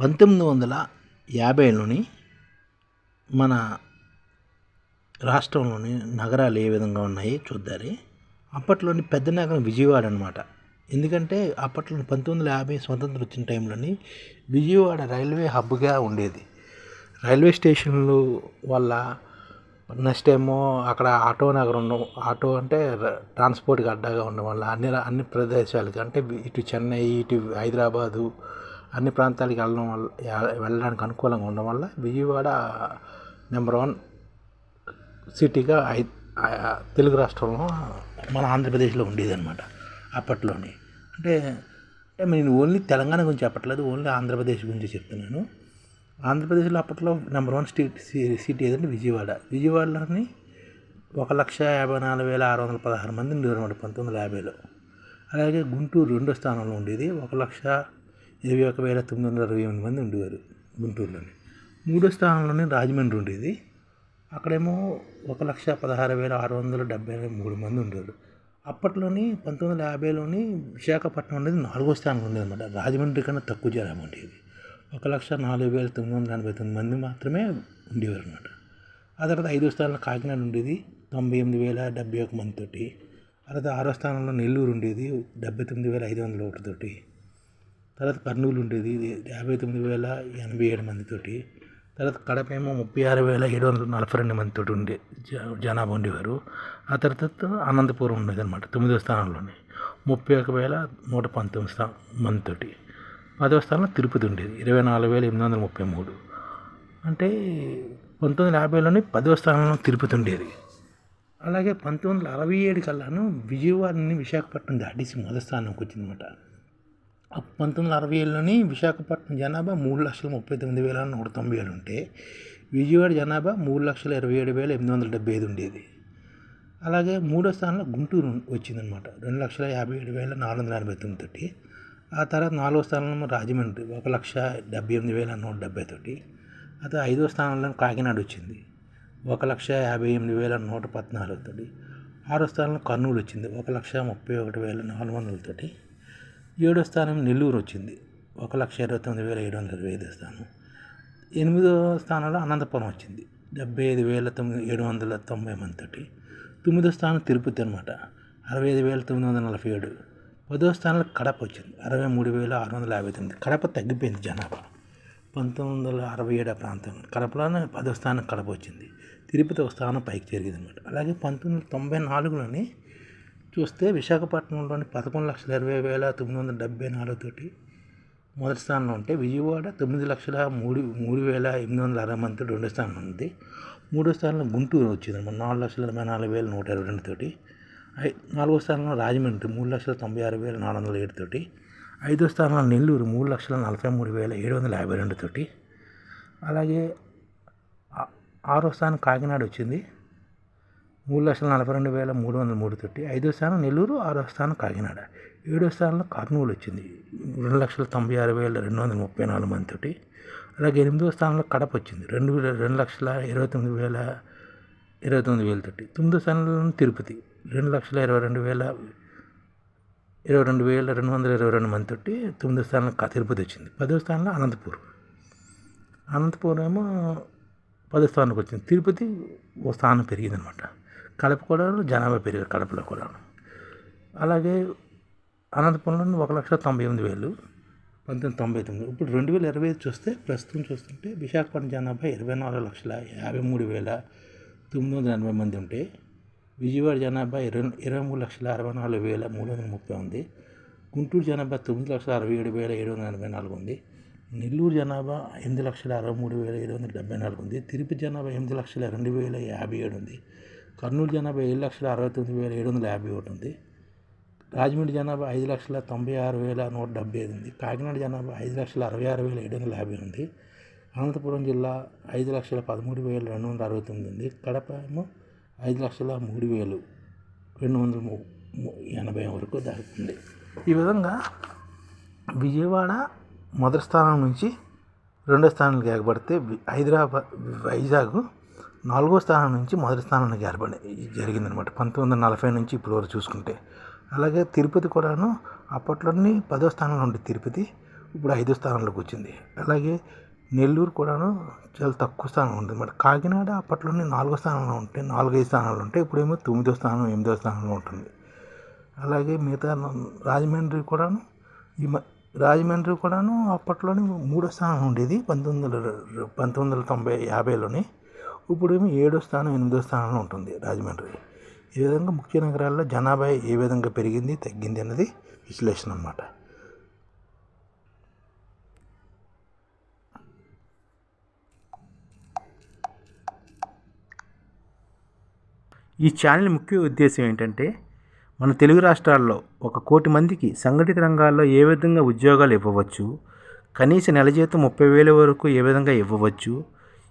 పంతొమ్మిది వందల యాభైలోని మన రాష్ట్రంలోని నగరాలు ఏ విధంగా ఉన్నాయి చూద్దారి. అప్పట్లోని పెద్ద నగరం విజయవాడ అనమాట ఎందుకంటే అప్పట్లో పంతొమ్మిది వందల యాభై స్వతంత్రం వచ్చిన టైంలోని విజయవాడ రైల్వే హబ్గా ఉండేది. రైల్వే స్టేషన్లు వల్ల నెక్స్ట్ ఏమో అక్కడ ఆటో నగరం ఉండడం ఆటో అంటే ట్రాన్స్పోర్ట్కి అడ్డాగా ఉండడం వల్ల అన్ని అన్ని ప్రదేశాలకి అంటే ఇటు చెన్నై ఇటు హైదరాబాదు అన్ని ప్రాంతాలకి వెళ్ళడం వల్ల వెళ్ళడానికి అనుకూలంగా ఉండడం వల్ల విజయవాడ నెంబర్ వన్ సిటీగా ఐ తెలుగు రాష్ట్రంలో మన ఆంధ్రప్రదేశ్లో ఉండేది అనమాట అప్పట్లోని. అంటే అంటే నేను ఓన్లీ తెలంగాణ గురించి చెప్పట్లేదు ఓన్లీ ఆంధ్రప్రదేశ్ గురించి చెప్తున్నాను. ఆంధ్రప్రదేశ్లో అప్పట్లో నెంబర్ వన్ స్టేట్ సిటీ ఏదంటే విజయవాడ. విజయవాడలోని ఒక లక్ష యాభై నాలుగు వేల ఆరు వందల పదహారు మంది ఉండేవారు పంతొమ్మిది వందల యాభైలో. అలాగే గుంటూరు రెండో స్థానంలో ఉండేది ఒక లక్ష ఇరవై ఒక వేల తొమ్మిది వందల అరవై ఎనిమిది మంది ఉండేవారు గుంటూరులోని. మూడో స్థానంలోనే రాజమండ్రి ఉండేది. అక్కడేమో ఒక లక్ష పదహారు వేల ఆరు వందల డెబ్బై మూడు మంది ఉండేవారు. అప్పట్లోని పంతొమ్మిది వందల యాభైలోని విశాఖపట్నం అనేది నాలుగో స్థానంలో ఉండేది అనమాట రాజమండ్రి కన్నా తక్కువ జనాభా ఉండేది. ఒక లక్ష నాలుగు వేల తొమ్మిది వందల ఎనభై తొమ్మిది మంది మాత్రమే ఉండేవారు అనమాట ఆ తర్వాత ఐదో స్థానంలో కాకినాడ ఉండేది. తొంభై ఎనిమిది వేల డెబ్బై ఒక మందితోటి ఆ తర్వాత ఆరో స్థానంలో నెల్లూరు ఉండేది. డెబ్బై తొమ్మిది వేల ఐదు వందల ఒకటితోటి తర్వాత కర్నూలు ఉండేది యాభై తొమ్మిది వేల ఎనభై ఏడు మందితోటి. తర్వాత కడప ఏమో ముప్పై ఆరు వేల ఏడు వందల నలభై రెండు మందితో ఉండే జనాభా ఉండేవారు. ఆ తర్వాత అనంతపురం ఉండేది అనమాట తొమ్మిదో స్థానంలోనే. ముప్పై ఒక వేల నూట పంతొమ్మిది స్థా మందితోటి. పదవ స్థానంలో తిరుపతి ఉండేది ఇరవై నాలుగు వేల ఎనిమిది వందల ముప్పై మూడు. అంటే పంతొమ్మిది వందల యాభైలోనే పదవ స్థానంలో తిరుపతి ఉండేది. అలాగే పంతొమ్మిది వందల అరవై ఏడు కల్లాను విజయవాడని విశాఖపట్నం దాటేసి మొదటి స్థానంకి వచ్చిందన్నమాట. పంతొమ్మిది వందల అరవై ఏడులోని విశాఖపట్నం జనాభా మూడు లక్షల ముప్పై తొమ్మిది వేల నూట తొంభై ఏడు ఉంటే విజయవాడ జనాభా మూడు లక్షల ఇరవై ఏడు వేల ఎనిమిది వందల డెబ్బై ఐదు ఉండేది. అలాగే మూడో స్థానంలో గుంటూరు వచ్చిందనమాట రెండు లక్షల యాభై ఏడు వేల నాలుగు వందల ఎనభై తొమ్మిది తోటి. ఆ తర్వాత నాలుగో స్థానంలో రాజమండ్రి ఒక లక్ష డెబ్బై ఎనిమిది వేల నూట డెబ్బై తోటి. అది ఐదో స్థానంలో కాకినాడ వచ్చింది. ఒక లక్ష యాభై ఎనిమిది వేల నూట పద్నాలుగు తోటి. ఆరో స్థానంలో కర్నూలు వచ్చింది. ఒక లక్ష ముప్పై ఒకటి వేల నాలుగు వందలతోటి ఏడో స్థానం నెల్లూరు వచ్చింది. ఒక లక్ష ఇరవై తొమ్మిది వేల ఏడు వందల ఇరవై ఐదు స్థానం. ఎనిమిదో స్థానంలో అనంతపురం వచ్చింది. డెబ్బై ఐదు వేల తొమ్మిది ఏడు వందల తొంభై మందితోటి. తొమ్మిదో స్థానం తిరుపతి అనమాట అరవై ఐదు వేల తొమ్మిది వందల నలభై ఏడు. పదో స్థానంలో కడప వచ్చింది. అరవై మూడు వేల ఆరు వందల యాభై తొమ్మిది. కడప తగ్గిపోయింది జనాభా. పంతొమ్మిది వందల అరవై ఏడు ప్రాంతం. కడపలోనే పదో స్థానం కడప వచ్చింది. తిరుపతి ఒక స్థానం పైకి జరిగింది అనమాట అలాగే పంతొమ్మిది వందల తొంభై నాలుగులోనే చూస్తే విశాఖపట్నంలోని పదకొండు లక్షల ఇరవై వేల తొమ్మిది వందల డెబ్బై నాలుగుతోటి మొదటి స్థానంలో ఉంటే విజయవాడ తొమ్మిది లక్షల మూడు మూడు వేల ఎనిమిది వందల అరవై మంది రెండో స్థానంలో ఉంది. మూడో స్థానంలో గుంటూరు వచ్చింది అనమాట నాలుగు లక్షల ఎనభై నాలుగు వేల నూట ఇరవై రెండుతోటి ఐ నాలుగో స్థానంలో రాజమండ్రి మూడు లక్షల తొంభై ఆరు వేల నాలుగు వందల ఏడుతోటి ఐదో స్థానంలో నెల్లూరు మూడు లక్షల నలభై మూడు వేల ఏడు వందల యాభై రెండుతోటి అలాగే ఆరో స్థానం కాకినాడ వచ్చింది. మూడు లక్షల నలభై రెండు వేల మూడు వందల మూడు తోటి ఐదో స్థానం నెల్లూరు ఆరో స్థానం కాకినాడ. ఏడో స్థానంలో కర్నూలు వచ్చింది. రెండు లక్షల తొంభై ఆరు వేల రెండు వందల ముప్పై నాలుగు మంది తోటి అలాగే ఎనిమిదో స్థానంలో కడప వచ్చింది. రెండు రెండు లక్షల ఇరవై తొమ్మిది వేల ఇరవై తొమ్మిది వేల తోటి తొమ్మిదో స్థానంలో తిరుపతి. రెండు లక్షల ఇరవై రెండు వేల ఇరవై రెండు వేల రెండు వందల ఇరవై రెండు మంది తోటి తొమ్మిదో స్థానంలో తిరుపతి వచ్చింది. పదో స్థానంలో అనంతపూర్. అనంతపూర్ ఏమో పదో స్థానానికి వచ్చింది. తిరుపతి ఓ స్థానం పెరిగింది అనమాట కడప కూడా జనాభా పెరిగారు కడపలో కూడా అలాగే అనంతపురంలో ఒక లక్ష తొంభై ఎనిమిది వేలు పంతొమ్మిది తొంభై తొమ్మిది. ఇప్పుడు రెండు వేల ఇరవై ఐదు చూస్తే ప్రస్తుతం చూస్తుంటే విశాఖపట్నం జనాభా ఇరవై నాలుగు లక్షల యాభై మూడు వేల తొమ్మిది వందల ఎనభై మంది ఉంటే విజయవాడ జనాభా ఇరవై ఇరవై మూడు లక్షల అరవై నాలుగు వేల మూడు వందల ముప్పై ఉంది. గుంటూరు జనాభా తొమ్మిది లక్షల అరవై ఏడు వేల ఏడు వందల ఎనభై నాలుగు ఉంది. నెల్లూరు జనాభా ఎనిమిది లక్షల అరవై మూడు వేల ఏడు వందల డెబ్బై నాలుగు ఉంది. తిరుపతి జనాభా ఎనిమిది లక్షల రెండు వేల యాభై ఏడు ఉంది. కర్నూలు జనాభా ఏడు లక్షల అరవై తొమ్మిది వేల ఏడు వందల యాభై ఒకటి ఉంది. రాజమండ్రి జనాభా ఐదు లక్షల తొంభై ఆరు వేల నూట డెబ్బై ఐదు ఉంది. కాకినాడ జనాభా ఐదు లక్షల అరవై ఆరు వేల ఏడు వందల యాభై ఉంది. అనంతపురం జిల్లా ఐదు లక్షల పదమూడు వేల రెండు వందల అరవై తొమ్మిది ఉంది. కడప ఏమో ఐదు లక్షల మూడు వేలు రెండు వందల ఎనభై వరకు దాటుతుంది ఈ విధంగా విజయవాడ మొదటి స్థానం నుంచి రెండో స్థానానికి ఎగబడితే హైదరాబాద్ వైజాగ్ నాలుగో స్థానం నుంచి మొదటి స్థానానికి ఏర్పడి జరిగిందనమాట పంతొమ్మిది వందల నలభై నుంచి ఇప్పుడు వరకు చూసుకుంటే. అలాగే తిరుపతి కూడాను అప్పట్లోని పదో స్థానంలో ఉండే తిరుపతి ఇప్పుడు ఐదో స్థానంలోకి వచ్చింది. అలాగే నెల్లూరు కూడాను చాలా తక్కువ స్థానం ఉంది మరి కాకినాడ అప్పట్లోనే నాలుగో స్థానంలో ఉంటే నాలుగైదు స్థానాలు ఉంటే ఇప్పుడేమో తొమ్మిదో స్థానం ఎనిమిదో స్థానంలో ఉంటుంది. అలాగే మిగతా రాజమండ్రి కూడాను ఈ మ రాజమండ్రి కూడాను అప్పట్లోనే మూడో స్థానం ఉండేది పంతొమ్మిది వందల పంతొమ్మిది వందల తొంభై యాభైలోనే ఇప్పుడేమో ఏడో స్థానం ఎనిమిదో స్థానంలో ఉంటుంది రాజమండ్రి. ఈ విధంగా ముఖ్య నగరాల్లో జనాభా ఏ విధంగా పెరిగింది తగ్గింది అన్నది విశ్లేషణ అన్నమాట. ఈ ఛానల్ ముఖ్య ఉద్దేశం ఏంటంటే మన తెలుగు రాష్ట్రాల్లో ఒక కోటి మందికి సంఘటిత రంగాల్లో ఏ విధంగా ఉద్యోగాలు ఇవ్వవచ్చు కనీస నెల జీతం ముప్పై వేల వరకు ఏ విధంగా ఇవ్వవచ్చు